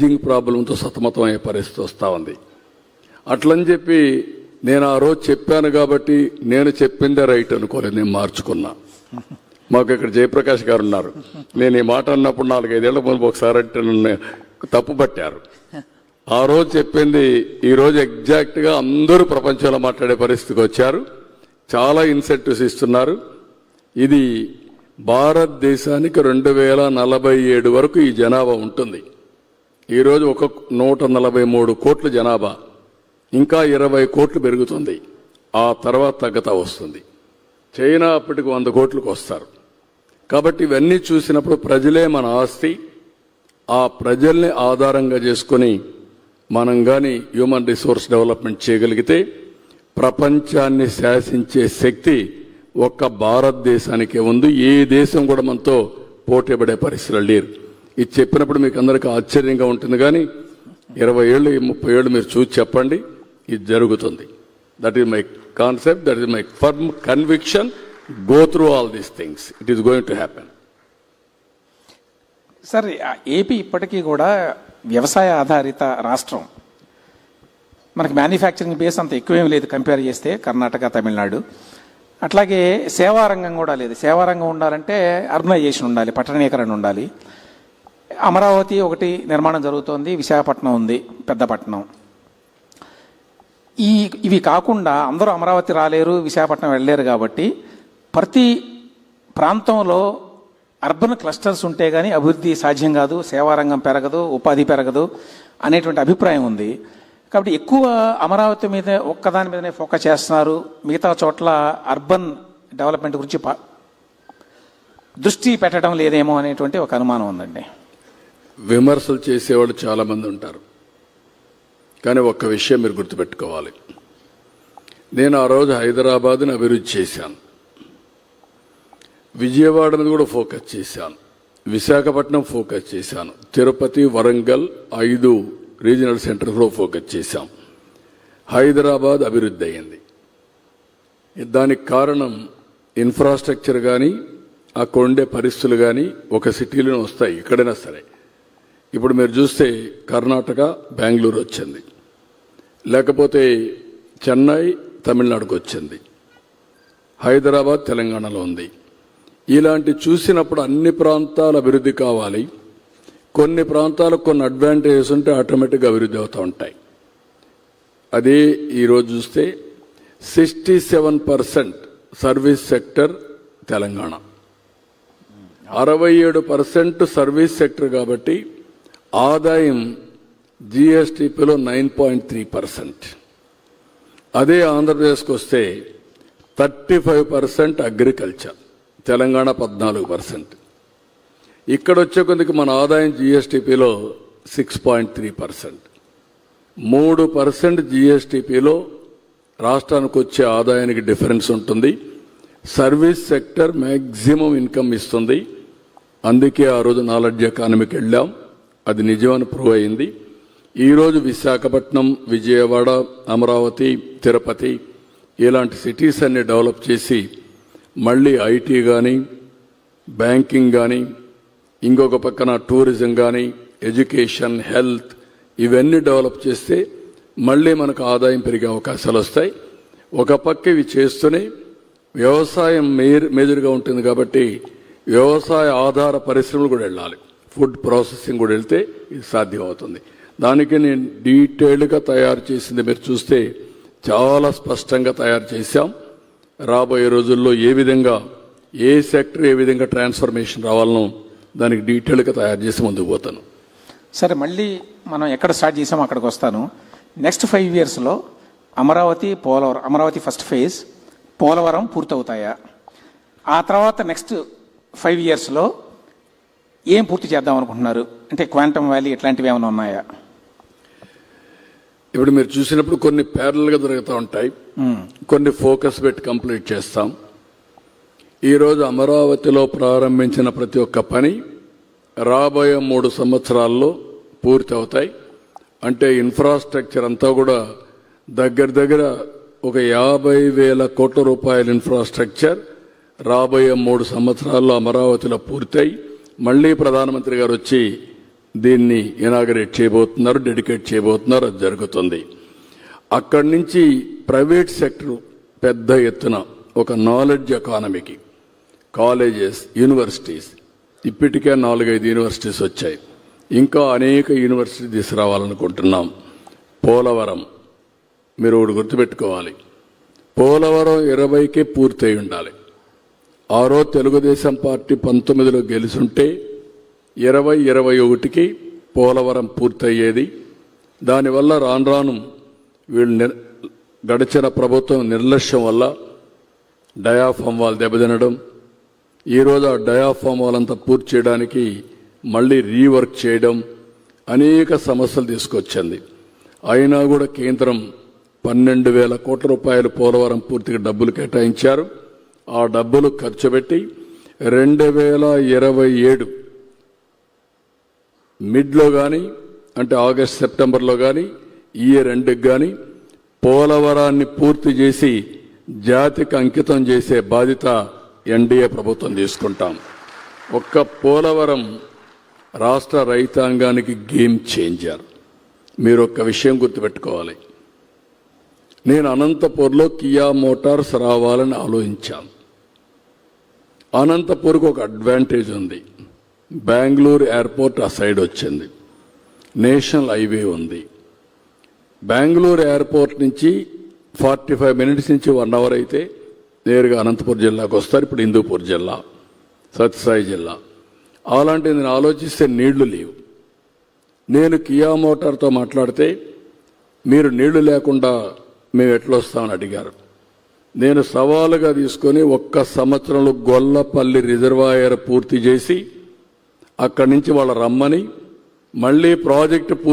జింగ్ ప్రాబ్లంతో సతమతం అయ్యే పరిస్థితి వస్తూ ఉంది. అట్లని చెప్పి నేను ఆ రోజు చెప్పాను కాబట్టి నేను చెప్పిందే రైట్ అనుకోలేదు నేను మార్చుకున్నా. మాకు ఇక్కడ జయప్రకాష్ గారు ఉన్నారు. నేను ఈ మాట అన్నప్పుడు నాలుగైదేళ్ళ ముందు ఒకసారి అంటే నన్ను తప్పు పట్టారు. ఆ రోజు చెప్పింది ఈరోజు ఎగ్జాక్ట్గా అందరూ ప్రపంచంలో మాట్లాడే పరిస్థితికి వచ్చారు. చాలా ఇన్సెంటివ్స్ ఇస్తున్నారు. ఇది భారతదేశానికి రెండు వేల నలభై ఏడు వరకు ఈ జనాభా ఉంటుంది. ఈరోజు ఒక నూట నలభై మూడు కోట్ల జనాభా ఇంకా ఇరవై కోట్లు పెరుగుతుంది. ఆ తర్వాత తగ్గత వస్తుంది. చైనా అప్పటికి వంద కోట్లకు వస్తారు. కాబట్టి ఇవన్నీ చూసినప్పుడు ప్రజలే మన ఆస్తి. ఆ ప్రజల్ని ఆధారంగా చేసుకొని మనం కానీ హ్యూమన్ రిసోర్స్ డెవలప్మెంట్ చేయగలిగితే ప్రపంచాన్ని శాసించే శక్తి ఒక్క భారతదేశానికే ఉంది. ఏ దేశం కూడా మనతో పోటీపడే పరిస్థితులు లేరు. ఇది చెప్పినప్పుడు మీకు అందరికీ ఆశ్చర్యంగా ఉంటుంది కానీ ఇరవై ఏళ్ళు ముప్పై ఏళ్ళు మీరు చూసి చెప్పండి ఇది జరుగుతుంది. That is my concept that is my firm conviction go through all these things it is going to happen sir AP ఇప్పటికీ కూడా వ్యవసాయ ఆధారిత రాష్ట్రం. మనకి మ్యానుఫ్యాక్చరింగ్ బేస్ అంత ఎక్కువేం లేదు కంపేర్ చేస్తే కర్ణాటక తమిళనాడు. అట్లాగే సేవారంగం కూడా లేదు. సేవారంగం ఉండాలంటే అర్బనైజేషన్ ఉండాలి పట్టణీకరణ ఉండాలి. అమరావతి ఒకటి నిర్మాణం జరుగుతోంది విశాఖపట్నం ఉంది పెద్దపట్నం ఈ ఇవి కాకుండా అందరూ అమరావతి రాలేరు విశాఖపట్నం వెళ్ళలేరు కాబట్టి ప్రతి ప్రాంతంలో అర్బన్ క్లస్టర్స్ ఉంటే కానీ అభివృద్ధి సాధ్యం కాదు సేవారంగం పెరగదు ఉపాధి పెరగదు అనేటువంటి అభిప్రాయం ఉంది. కాబట్టి ఎక్కువ అమరావతి మీద ఒక్కదాని మీదనే ఫోకస్ చేస్తున్నారు. మిగతా చోట్ల అర్బన్ డెవలప్మెంట్ గురించి ప- దృష్టి పెట్టడం లేదేమో అనేటువంటి ఒక అనుమానం ఉందండి. విమర్శలు చేసేవాళ్ళు చాలామంది ఉంటారు. కానీ ఒక్క విషయం మీరు గుర్తుపెట్టుకోవాలి. నేను ఆ రోజు హైదరాబాద్ని అభివృద్ధి చేశాను. విజయవాడ మీద కూడా ఫోకస్ చేశాను. విశాఖపట్నం ఫోకస్ చేశాను. తిరుపతి వరంగల్ ఐదు రీజనల్ సెంటర్స్లో కూడా ఫోకస్ చేశాం. హైదరాబాద్ అభివృద్ధి అయింది. దానికి కారణం ఇన్ఫ్రాస్ట్రక్చర్ కానీ అక్కడ ఉండే పరిస్థితులు కానీ ఒక సిటీలోనే వస్తాయి. ఎక్కడైనా సరే. ఇప్పుడు మీరు చూస్తే కర్ణాటక బెంగళూరు వచ్చింది. లేకపోతే చెన్నై తమిళనాడుకు వచ్చింది. హైదరాబాద్ తెలంగాణలో ఉంది. ఇలాంటి చూసినప్పుడు అన్ని ప్రాంతాలు అభివృద్ధి కావాలి. కొన్ని ప్రాంతాలకు కొన్ని అడ్వాంటేజెస్ ఉంటే ఆటోమేటిక్గా అభివృద్ధి అవుతూ ఉంటాయి. అదే ఈరోజు చూస్తే sixty seven percent service sector Telangana. అరవై ఏడు పర్సెంట్ సర్వీస్ సెక్టర్ కాబట్టి ఆదాయం జిఎస్టిపిలో నైన్ పాయింట్ త్రీ పర్సెంట్. అదే ఆంధ్రప్రదేశ్కి వస్తే thirty five percent agriculture Telangana పద్నాలుగు పర్సెంట్. ఇక్కడ వచ్చే కొద్దికి మన ఆదాయం జిఎస్టిపిలో సిక్స్ పాయింట్ త్రీ పర్సెంట్. మూడు పర్సెంట్ జిఎస్టిపిలో రాష్ట్రానికి వచ్చే ఆదాయానికి డిఫరెన్స్ ఉంటుంది. సర్వీస్ సెక్టర్ మ్యాక్సిమం ఇన్కమ్ ఇస్తుంది. అందుకే ఆ రోజు నాలెడ్జ్ ఎకానమీకి వెళ్ళాం. అది నిజమని ప్రూవ్ అయింది ఈరోజు విశాఖపట్నం విజయవాడ అమరావతి తిరుపతి ఇలాంటి సిటీస్ అన్ని డెవలప్ చేసి మళ్ళీ ఐటీ కానీ బ్యాంకింగ్ కానీ ఇంకొక పక్కన టూరిజం కానీ ఎడ్యుకేషన్ హెల్త్ ఇవన్నీ డెవలప్ చేస్తే మళ్ళీ మనకు ఆదాయం పెరిగే అవకాశాలు వస్తాయి. ఒక పక్క ఇవి చేస్తూనే వ్యవసాయం మేర్ మేజర్గా ఉంటుంది కాబట్టి వ్యవసాయ ఆధార పరిశ్రమలు కూడా వెళ్ళాలి. ఫుడ్ ప్రాసెసింగ్ కూడా వెళ్తే ఇది సాధ్యం అవుతుంది దానికి నేను డీటెయిల్డ్గా తయారు చేసింది మీరు చూస్తే చాలా స్పష్టంగా తయారు చేశాం. రాబోయే రోజుల్లో ఏ విధంగా ఏ సెక్టర్ ఏ విధంగా ట్రాన్స్ఫర్మేషన్ రావాలనో దానికి డీటెయిల్గా తయారు చేసి ముందుకు పోతాను. సరే మళ్ళీ మనం ఎక్కడ స్టార్ట్ చేసామో అక్కడికి వస్తాను. నెక్స్ట్ ఫైవ్ ఇయర్స్లో అమరావతి పోలవరం అమరావతి ఫస్ట్ ఫేజ్ పోలవరం పూర్తవుతాయా? ఆ తర్వాత నెక్స్ట్ ఫైవ్ ఇయర్స్లో ఏం పూర్తి చేద్దాం అనుకుంటున్నారు? అంటే క్వాంటమ్ వ్యాలీ ఇట్లాంటివి ఏమైనా ఉన్నాయా? ఇప్పుడు మీరు చూసినప్పుడు కొన్ని ప్యారల్గా జరుగుతూ ఉంటాయి. కొన్ని ఫోకస్ పెట్టి కంప్లీట్ చేస్తాం. ఈరోజు అమరావతిలో ప్రారంభించిన ప్రతి ఒక్క పని రాబోయే మూడు సంవత్సరాల్లో పూర్తి అవుతాయి. అంటే ఇన్ఫ్రాస్ట్రక్చర్ అంతా కూడా దగ్గర దగ్గర ఒక యాభై వేల కోట్ల రూపాయల ఇన్ఫ్రాస్ట్రక్చర్ రాబోయే మూడు సంవత్సరాల్లో అమరావతిలో పూర్తయి. మళ్ళీ ప్రధానమంత్రి గారు వచ్చి దీన్ని ఇనాగరేట్ చేయబోతున్నారు డెడికేట్ చేయబోతున్నారు అది జరుగుతుంది. అక్కడి నుంచి ప్రైవేట్ సెక్టర్ పెద్ద ఎత్తున ఒక నాలెడ్జ్ ఎకానమీకి కాలేజెస్ యూనివర్సిటీస్ ఇప్పటికే నాలుగైదు యూనివర్సిటీస్ వచ్చాయి. ఇంకా అనేక యూనివర్సిటీ తీసుకురావాలనుకుంటున్నాం. పోలవరం మీరు ఒకటి గుర్తుపెట్టుకోవాలి. పోలవరం ఇరవైకే పూర్తయి ఉండాలి. ఆరో తెలుగుదేశం పార్టీ పంతొమ్మిదిలో గెలుచుంటే ఇరవై ఇరవై ఒకటికి పోలవరం పూర్తయ్యేది. దానివల్ల రాను రాను వీళ్ళు గడిచిన ప్రభుత్వం నిర్లక్ష్యం వల్ల డయాఫామ్ వాళ్ళు దెబ్బతినడం ఈరోజు ఆ డయాఫామ్ వాళ్ళంతా పూర్తి చేయడానికి మళ్ళీ రీవర్క్ చేయడం అనేక సమస్యలు తీసుకొచ్చింది. అయినా కూడా కేంద్రం పన్నెండు వేల కోట్ల రూపాయలు పోలవరం పూర్తిగా డబ్బులు కేటాయించారు. ఆ డబ్బులు ఖర్చు పెట్టి రెండు వేల ఇరవై ఏడు మిడ్లో కానీ అంటే ఆగస్ట్ సెప్టెంబర్లో కానీ ఈ రెండుకి కానీ పోలవరాన్ని పూర్తి చేసి జాతికి అంకితం చేసే బాధ్యత ఎన్డీఏ ప్రభుత్వం తీసుకుంటాం. ఒక్క పోలవరం రాష్ట్ర రైతాంగానికి గేమ్ చేంజర్. మీరు ఒక్క విషయం గుర్తుపెట్టుకోవాలి. నేను అనంతపూర్లో కియా మోటార్స్ రావాలని ఆలోచించాను. అనంతపూర్కి ఒక అడ్వాంటేజ్ ఉంది. బెంగళూరు ఎయిర్పోర్ట్ ఆ సైడ్ వచ్చింది. నేషనల్ హైవే ఉంది. బెంగళూరు ఎయిర్పోర్ట్ నుంచి ఫార్టీ ఫైవ్ మినిట్స్ నుంచి వన్ అవర్ అయితే నేరుగా అనంతపురం జిల్లాకు వస్తారు. ఇప్పుడు హిందూపూర్ జిల్లా సత్యసాయి జిల్లా. అలాంటిది నేను ఆలోచిస్తే నీళ్ళు లేవు. నేను కియా మోటార్తో మాట్లాడితే మీరు నీళ్ళు లేకుండా మేము ఎట్లా వస్తామని అడిగారు. నేను సవాలుగా తీసుకొని ఒక్క సంవత్సరంలో గొల్లపల్లి రిజర్వాయర్ పూర్తి చేసి అక్కడి నుంచి వాళ్ళ రమ్మని మళ్ళీ ప్రాజెక్టు పూర్తి